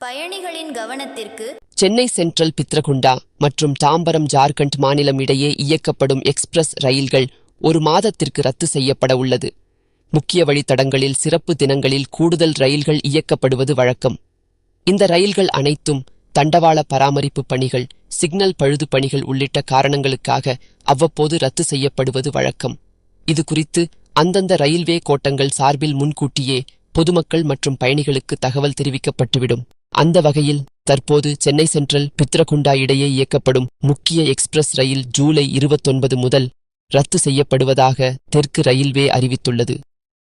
பயணிகளின் கவனத்திற்கு சென்னை சென்ட்ரல் பித்ரகுண்டா மற்றும் தாம்பரம் ஜார்க்கண்ட் மாநிலம் இடையே இயக்கப்படும் எக்ஸ்பிரஸ் ரயில்கள் ஒரு மாதத்திற்கு ரத்து செய்யப்பட உள்ளது. முக்கிய வழித்தடங்களில் சிறப்பு தினங்களில் கூடுதல் ரயில்கள் இயக்கப்படுவது வழக்கம். இந்த ரயில்கள் அனைத்தும் தண்டவாள பராமரிப்பு பணிகள் சிக்னல் பழுது பணிகள் உள்ளிட்ட காரணங்களுக்காக அவ்வப்போது ரத்து செய்யப்படுவது வழக்கம். இது குறித்து அந்தந்த ரயில்வே கோட்டங்கள் சார்பில் முன்கூட்டியே பொதுமக்கள் மற்றும் பயணிகளுக்கு தகவல் தெரிவிக்கப்பட்டுவிடும். அந்த வகையில் தற்போது சென்னை சென்ட்ரல் பித்ரகுண்டா இடையே இயக்கப்படும் முக்கிய எக்ஸ்பிரஸ் ரயில் ஜூலை இருபத்தொன்பது முதல் ரத்து செய்யப்படுவதாக தெற்கு ரயில்வே அறிவித்துள்ளது.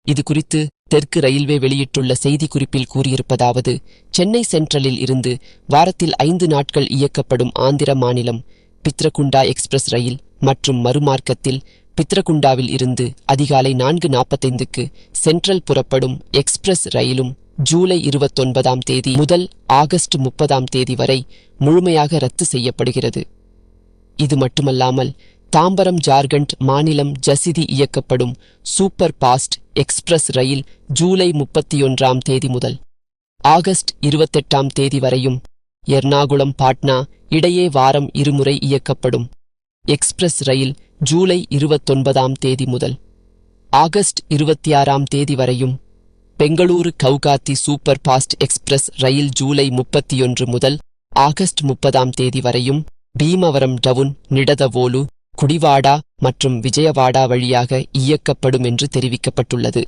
இது குறித்து தெற்கு ரயில்வே வெளியிட்டுள்ள செய்திக்குறிப்பில் கூறியிருப்பதாவது சென்னை சென்ட்ரலில் இருந்து வாரத்தில் ஐந்து நாட்கள் இயக்கப்படும் ஆந்திர மாநிலம் பித்ரகுண்டா எக்ஸ்பிரஸ் ரயில் மற்றும் மறுமார்க்கத்தில் பித்ரகுண்டாவில் இருந்து அதிகாலை நான்கு நாற்பத்தைந்துக்கு சென்ட்ரல் புறப்படும் எக்ஸ்பிரஸ் ரயிலும் ஜூலை இருபத்தொன்பதாம் தேதி முதல் ஆகஸ்ட் முப்பதாம் தேதி வரை முழுமையாக ரத்து செய்யப்படுகிறது. இது மட்டுமல்லாமல் தாம்பரம் ஜார்க்கண்ட் மாநிலம் ஜசிதி இயக்கப்படும் சூப்பர் பாஸ்ட் எக்ஸ்பிரஸ் ரயில் ஜூலை முப்பத்தி ஒன்றாம் தேதி முதல் ஆகஸ்ட் இருபத்தெட்டாம் தேதி வரையும் எர்ணாகுளம் பாட்னா இடையே வாரம் இருமுறை இயக்கப்படும். எக்ஸ்பிரஸ் ரயில் ஜூலை இருபத்தொன்பதாம் தேதி முதல். ஆகஸ்ட் இருபத்தி ஆறாம் தேதி வரையும் Bengaluru Guwahati super fast express ரயில் ஜூலை முப்பத்தி ஒன்று முதல் ஆகஸ்ட் முப்பதாம் தேதி வரையும் பீமவரம் டவுன் நிடதவோலு குடிவாடா மற்றும் விஜயவாடா வழியாக இயக்கப்படும் என்று தெரிவிக்கப்பட்டுள்ளது.